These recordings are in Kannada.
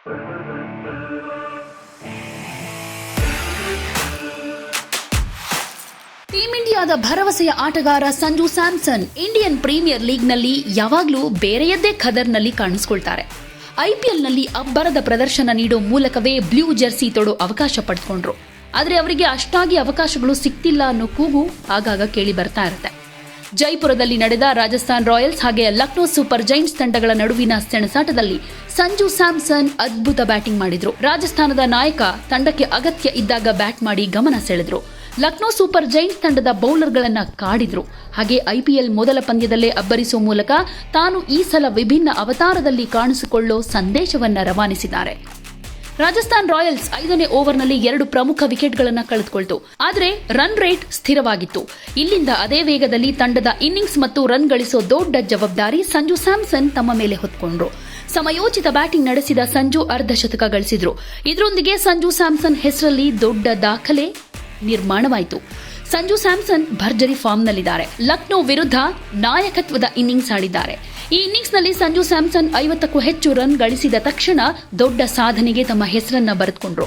ಟೀಂ ಇಂಡಿಯಾದ ಭರವಸೆಯ ಆಟಗಾರ ಸಂಜು ಸ್ಯಾಮ್ಸನ್ ಇಂಡಿಯನ್ ಪ್ರೀಮಿಯರ್ ಲೀಗ್ನಲ್ಲಿ ಯಾವಾಗಲೂ ಬೇರೆಯದ್ದೇ ಖದರ್ನಲ್ಲಿ ಕಾಣಿಸ್ಕೊಳ್ತಾರೆ. ಐಪಿಎಲ್ನಲ್ಲಿ ಅಬ್ಬರದ ಪ್ರದರ್ಶನ ನೀಡೋ ಮೂಲಕವೇ ಬ್ಲೂ ಜೆರ್ಸಿ ತೊಡೋ ಅವಕಾಶ ಪಡೆದುಕೊಂಡ್ರು ಆದರೆ ಅವರಿಗೆ ಅಷ್ಟಾಗಿ ಅವಕಾಶಗಳು ಸಿಕ್ತಿಲ್ಲ ಅನ್ನೋ ಕೂಗು ಆಗಾಗ ಕೇಳಿ ಬರ್ತಾ ಇರುತ್ತೆ. ಜೈಪುರದಲ್ಲಿ ನಡೆದ ರಾಜಸ್ಥಾನ್ ರಾಯಲ್ಸ್ ಹಾಗೆ ಲಕ್ನೋ ಸೂಪರ್ ಜೈಂಟ್ಸ್ ತಂಡಗಳ ನಡುವಿನ ಸೆಣಸಾಟದಲ್ಲಿ ಸಂಜು ಸ್ಯಾಮ್ಸನ್ ಅದ್ಭುತ ಬ್ಯಾಟಿಂಗ್ ಮಾಡಿದ್ರು. ರಾಜಸ್ಥಾನದ ನಾಯಕ ತಂಡಕ್ಕೆ ಅಗತ್ಯ ಇದ್ದಾಗ ಬ್ಯಾಟ್ ಮಾಡಿ ಗಮನ ಸೆಳೆದ್ರು. ಲಕ್ನೋ ಸೂಪರ್ ಜೈಂಟ್ಸ್ ತಂಡದ ಬೌಲರ್ಗಳನ್ನ ಕಾಡಿದ್ರು. ಹಾಗೆ ಐಪಿಎಲ್ ಮೊದಲ ಪಂದ್ಯದಲ್ಲೇ ಅಬ್ಬರಿಸುವ ಮೂಲಕ ತಾನು ಈ ಸಲ ವಿಭಿನ್ನ ಅವತಾರದಲ್ಲಿ ಕಾಣಿಸಿಕೊಳ್ಳೋ ಸಂದೇಶವನ್ನ ರವಾನಿಸಿದ್ದಾರೆ. ರಾಜಸ್ಥಾನ್ ರಾಯಲ್ಸ್ ಐದನೇ ಓವರ್ನಲ್ಲಿ ಎರಡು ಪ್ರಮುಖ ವಿಕೆಟ್ಗಳನ್ನು ಕಳೆದುಕೊಳ್ತು. ಆದರೆ ರನ್ ರೇಟ್ ಸ್ಥಿರವಾಗಿತ್ತು. ಇಲ್ಲಿಂದ ಅದೇ ವೇಗದಲ್ಲಿ ತಂಡದ ಇನ್ನಿಂಗ್ಸ್ ಮತ್ತು ರನ್ ಗಳಿಸೋ ದೊಡ್ಡ ಜವಾಬ್ದಾರಿ ಸಂಜು ಸ್ಯಾಮ್ಸನ್ ತಮ್ಮ ಮೇಲೆ ಹೊತ್ಕೊಂಡ್ರು. ಸಮಯೋಚಿತ ಬ್ಯಾಟಿಂಗ್ ನಡೆಸಿದ ಸಂಜು ಅರ್ಧ ಶತಕ ಗಳಿಸಿದ್ರು. ಇದರೊಂದಿಗೆ ಸಂಜು ಸ್ಯಾಮ್ಸನ್ ಹೆಸರಲ್ಲಿ ದೊಡ್ಡ ದಾಖಲೆ ನಿರ್ಮಾಣವಾಯಿತು. ಸಂಜು ಸ್ಯಾಮ್ಸನ್ ಭರ್ಜರಿ ಫಾರ್ಮ್ನಲ್ಲಿದ್ದಾರೆ. ಲಕ್ನೋ ವಿರುದ್ಧ ನಾಯಕತ್ವದ ಇನ್ನಿಂಗ್ಸ್ ಆಡಿದ್ದಾರೆ. ಈ ಇನ್ನಿಂಗ್ಸ್ನಲ್ಲಿ ಸಂಜು ಸ್ಯಾಮ್ಸನ್ ಐವತ್ತಕ್ಕೂ ಹೆಚ್ಚು ರನ್ ಗಳಿಸಿದ ತಕ್ಷಣ ದೊಡ್ಡ ಸಾಧನೆಗೆ ತಮ್ಮ ಹೆಸರನ್ನ ಬರೆದುಕೊಂಡ್ರು.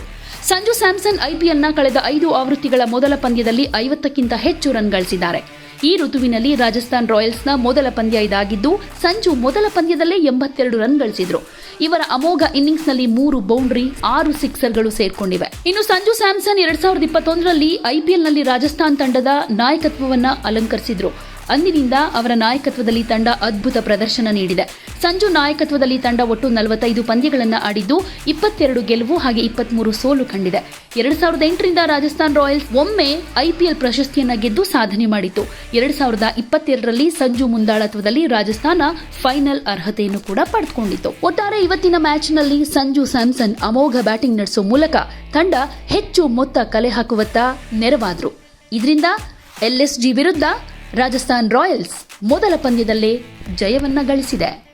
ಸಂಜು ಸ್ಯಾಮ್ಸನ್ ಐಪಿಎಲ್ನ ಕಳೆದ ಐದು ಆವೃತ್ತಿಗಳ ಮೊದಲ ಪಂದ್ಯದಲ್ಲಿ ಐವತ್ತಕ್ಕಿಂತ ಹೆಚ್ಚು ರನ್ ಗಳಿಸಿದ್ದಾರೆ. ಈ ಋತುವಿನಲ್ಲಿ ರಾಜಸ್ಥಾನ್ ರಾಯಲ್ಸ್ನ ಮೊದಲ ಪಂದ್ಯ ಇದಾಗಿದ್ದು, ಸಂಜು ಮೊದಲ ಪಂದ್ಯದಲ್ಲೇ ಎಂಬತ್ತೆರಡು ರನ್ ಗಳಿಸಿದ್ರು. ಇವರ ಅಮೋಘ ಇನ್ನಿಂಗ್ಸ್ನಲ್ಲಿ ಮೂರು ಬೌಂಡ್ರಿ, ಆರು ಸಿಕ್ಸರ್ಗಳು ಸೇರ್ಕೊಂಡಿವೆ. ಇನ್ನು ಸಂಜು ಸ್ಯಾಮ್ಸನ್ ಎರಡ್ ಸಾವಿರದ ಇಪ್ಪತ್ತೊಂದರಲ್ಲಿ ಐಪಿಎಲ್ನಲ್ಲಿ ರಾಜಸ್ಥಾನ್ ತಂಡದ ನಾಯಕತ್ವವನ್ನು ಅಲಂಕರಿಸಿದ್ರು. ಅಂದಿನಿಂದ ಅವರ ನಾಯಕತ್ವದಲ್ಲಿ ತಂಡ ಅದ್ಭುತ ಪ್ರದರ್ಶನ ನೀಡಿದೆ. ಸಂಜು ನಾಯಕತ್ವದಲ್ಲಿ ತಂಡ ಒಟ್ಟು ನಲವತ್ತೈದು ಪಂದ್ಯಗಳನ್ನು ಆಡಿದ್ದು, ಇಪ್ಪತ್ತೆರಡು ಗೆಲುವು ಹಾಗೆ ಇಪ್ಪತ್ಮೂರು ಸೋಲು ಕಂಡಿದೆ. ಎರಡ್ ಸಾವಿರದ ಎಂಟರಿಂದ ರಾಜಸ್ಥಾನ್ ರಾಯಲ್ಸ್ ಒಮ್ಮೆ ಐಪಿಎಲ್ ಪ್ರಶಸ್ತಿಯನ್ನು ಗೆದ್ದು ಸಾಧನೆ ಮಾಡಿತ್ತು. ಎರಡ್ ಸಾವಿರದ ಇಪ್ಪತ್ತೆರಡರಲ್ಲಿ ಸಂಜು ಮುಂದಾಳತ್ವದಲ್ಲಿ ರಾಜಸ್ಥಾನ ಫೈನಲ್ ಅರ್ಹತೆಯನ್ನು ಕೂಡ ಪಡೆದುಕೊಂಡಿತ್ತು. ಒಟ್ಟಾರೆ ಇವತ್ತಿನ ಮ್ಯಾಚ್ನಲ್ಲಿ ಸಂಜು ಸ್ಯಾಮ್ಸನ್ ಅಮೋಘ ಬ್ಯಾಟಿಂಗ್ ನಡೆಸುವ ಮೂಲಕ ತಂಡ ಹೆಚ್ಚು ಮೊತ್ತ ಕಲೆ ಹಾಕುವತ್ತ ನೆರವಾದರು. ಇದರಿಂದ ಎಲ್ಎಸ್ಜಿ ವಿರುದ್ಧ ರಾಜಸ್ಥಾನ್ ರಾಯಲ್ಸ್ ಮೊದಲ ಪಂದ್ಯದಲ್ಲೇ ಜಯವನ್ನ ಗಳಿಸಿದೆ.